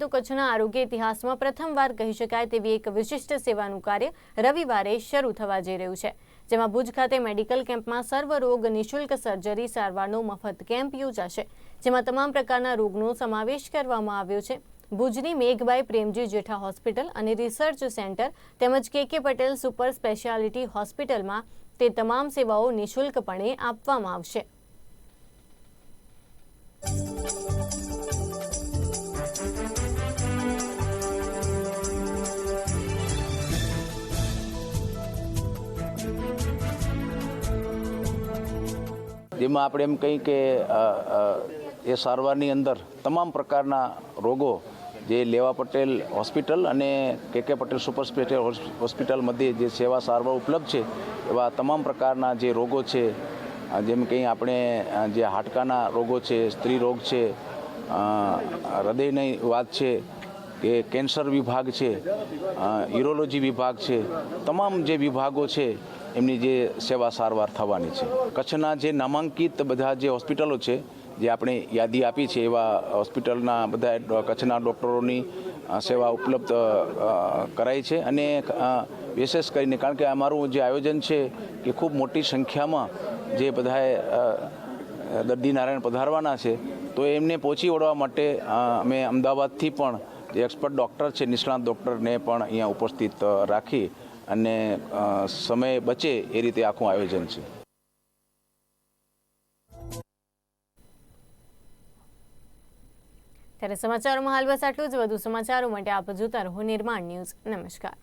તો કચ્છના આરોગ્ય ઇતિહાસમાં પ્રથમવાર કહી શકાય તેવી એક વિશિષ્ટ સેવાનું કાર્ય રવિવારે શરૂ થવા જઈ રહ્યું છે, જેમાં ભુજ ખાતે મેડિકલ કેમ્પમાં સર્વરોગ નિઃશુલ્ક સર્જરી સારવારનો મફત કેમ્પ યોજાશે, જેમાં તમામ પ્રકારના રોગનો સમાવેશ કરવામાં આવ્યો છે. ભુજની મેઘબાઈ પ્રેમજી જેઠા હોસ્પિટલ અને રિસર્ચ સેન્ટર તેમજ કે કે પટેલ સુપર સ્પેશિયાલિટી હોસ્પિટલમાં તે તમામ સેવાઓ નિઃશુલ્કપણે આપવામાં આવશે. જેમાં આપણે એમ કહીએ કે એ સારવારની અંદર તમામ પ્રકારના રોગો જે લેવા પટેલ હોસ્પિટલ અને કે કે પટેલ સુપર સ્પેશિયલ હોસ્પિટલ મધ્યે જે સેવા સારવાર ઉપલબ્ધ છે, એવા તમામ પ્રકારના જે રોગો છે જેમ કંઈ આપણે જે હાડકાના રોગો છે, સ્ત્રી રોગ છે હૃદયની વાત છે, કે કેન્સર વિભાગ છે યુરોલોજી વિભાગ છે, તમામ જે વિભાગો છે એમની જે સેવા સારવાર થવાની છે. કચ્છના જે નામાંકિત બધા જે હોસ્પિટલો છે, જે આપણે યાદી આપી છે, એવા હોસ્પિટલના બધા કચ્છના ડૉક્ટરોની સેવા ઉપલબ્ધ કરાઈ છે અને વિશેષ કરીને કારણ કે અમારું જે આયોજન છે કે ખૂબ મોટી સંખ્યામાં જે બધાએ દર્દી નારાયણ પધારવાના છે, તો એમને પહોંચી વળવા માટે અમે અમદાવાદથી પણ જે એક્સપર્ટ ડૉક્ટર છે, નિષ્ણાત ડૉક્ટરને પણ અહીંયા ઉપસ્થિત રાખી અને સમય બચે એ રીતે આખું આયોજન છે. ત્યારે સમાચારોમાં હાલ બસ આટલું જ. વધુ સમાચારો માટે આપ જોતા રહો નિર્માણ ન્યૂઝ. નમસ્કાર.